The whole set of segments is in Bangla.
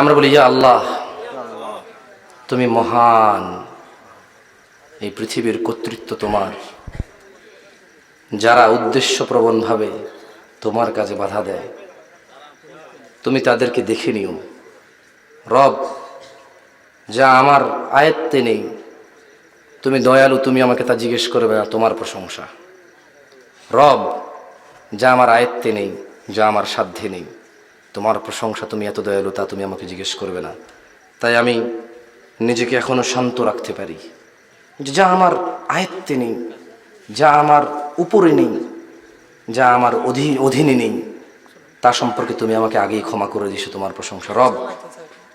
আমরা বলি, ইয়া আল্লাহ, তুমি মহান। এই পৃথিবীর কর্তৃত্ব তোমার। যারা উদ্দেশ্যপ্রবণভাবে তোমার কাজে বাধা দেয়, তুমি তাদেরকে দেখে নিও। রব, যা আমার আয়ত্তে নেই, তুমি দয়ালু, তুমি আমাকে তা জিজ্ঞেস করবে না, তোমার প্রশংসা। রব, যা আমার আয়ত্তে নেই, যা আমার সাধ্যে নেই। তোমার প্রশংসা তুমি এত দয়ালু, তা তুমি আমাকে জিজ্ঞেস করবে না। তাই আমি নিজেকে এখনও শান্ত রাখতে পারি। যে আমার আয়ত্তে নেই, যা আমার উপরে নেই, যা আমার অধীন অধীনে নেই, তা সম্পর্কে তুমি আমাকে আগেই ক্ষমা করে দিছো তোমার প্রশংসা। রব,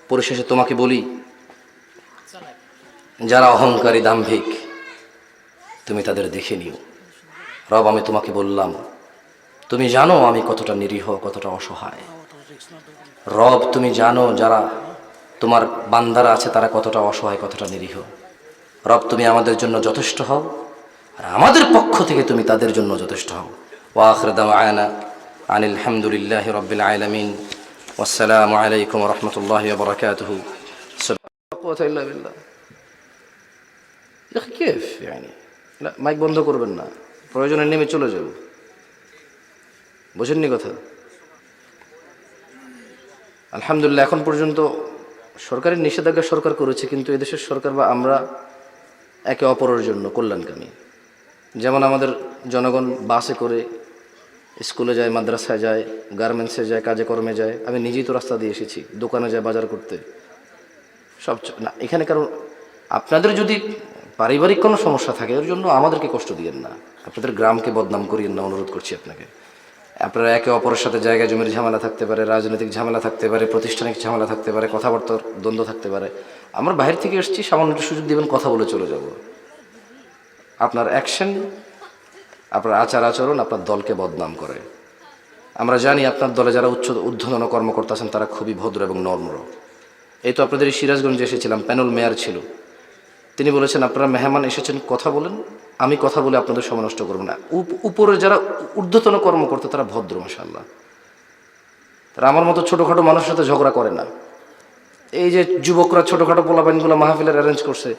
পরিশেষে তোমাকে বলি, যারা অহংকারী দাম্ভিক, তুমি তাদের দেখে নিও। রব, আমি তোমাকে বললাম, তুমি জানো আমি কতটা নিরীহ, কতটা অসহায়। রব, তুমি জানো যারা তোমার বান্দারা আছে, তারা কতটা অসহায়, কতটা নিরীহ। রব, তুমি আমাদের জন্য যথেষ্ট হও, আর আমাদের পক্ষ থেকে তুমি তাদের জন্য যথেষ্ট হও। ওয়াখরদাম আয়না আনিল হামদুলিল্লাহ রবিল আলমিন। ওসালাম আলাইকুম রহমতুল্লাহ বরকাতহ। মাইক বন্ধ করবেন না। প্রয়োজনে নেমে চলে যাব। বোঝেননি কথা? আলহামদুলিল্লাহ, এখন পর্যন্ত সরকারের নিষেধাজ্ঞা সরকার করেছে, কিন্তু এদেশের সরকার বা আমরা একে অপরের জন্য কল্যাণকামী। যেমন আমাদের জনগণ বাসে করে স্কুলে যায়, মাদ্রাসায় যায়, গার্মেন্টসে যায় কাজে কর্মে যায়, আমি নিজেই তো রাস্তা দিয়ে এসেছি, দোকানে যায়, বাজার করতে। সব না, এখানে কারণ আপনাদের যদি পারিবারিক কোনো সমস্যা থাকে, এর জন্য আমাদেরকে কষ্ট দিয়েন না। আপনাদের গ্রামকে বদনাম করিয়েন না, অনুরোধ করছি আপনাকে। আপনারা একে অপরের সাথে জায়গা জমির ঝামেলা থাকতে পারে, রাজনৈতিক ঝামেলা থাকতে পারে, প্রতিষ্ঠানিক ঝামেলা থাকতে পারে, কথাবার্তার দ্বন্দ্ব থাকতে পারে। আমরা বাইরে থেকে এসেছি, সামান্য একটু সুযোগ দেবেন, কথা বলে চলে যাব। আপনার অ্যাকশন আপনার আচার আচরণ, আপনার দলকে বদনাম করে। আমরা জানি আপনার দলে যারা উচ্চ ঊর্ধ্বতন কর্মকর্তা আছেন, তারা খুবই ভদ্র এবং নম্র এই তো আপনাদের সিরাজগঞ্জে এসেছিলাম প্যানেল মেয়ার ছিল। তিনি বলেছেন, আপনারা মেহমান এসেছেন, কথা বলেন। আমি কথা বলে আপনাদের সময় নষ্ট করব না। উপ- উপরে যারা ঊর্ধ্বতন কর্মকর্তা, তারা ভদ্র মাসাল্লাহ তারা আমার মতো ছোটোখাটো মানুষের সাথে ঝগড়া করে না। এই যে যুবকরা ছোটোখাটো পোলাপাইনগুলো মাহফিলের অ্যারেঞ্জ করছে,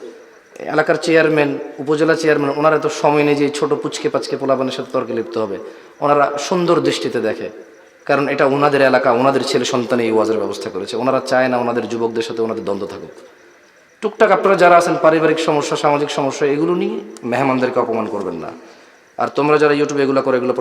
এলাকার চেয়ারম্যান উপজেলা চেয়ারম্যান ওনারা তো সময় নেই যে ছোটো পুচকে পাচকে পোলাপানের সাথে তর্কে লিপ্ত হবে। ওনারা সুন্দর দৃষ্টিতে দেখে, কারণ এটা ওনাদের এলাকা, ওনাদের ছেলে সন্তান এই ওয়াজের ব্যবস্থা করেছে। ওনারা চায় না ওনাদের যুবকদের সাথে ওনাদের দ্বন্দ্ব থাকুক। টুকটাক আপনারা যারা আছেন, পারিবারিক সমস্যা, সামাজিক সমস্যা, এগুলো নিয়ে মেহমানদেরকে অপমান করবেন না। আর তোমরা যারা ইউটিউবে এগুলো করে, এগুলো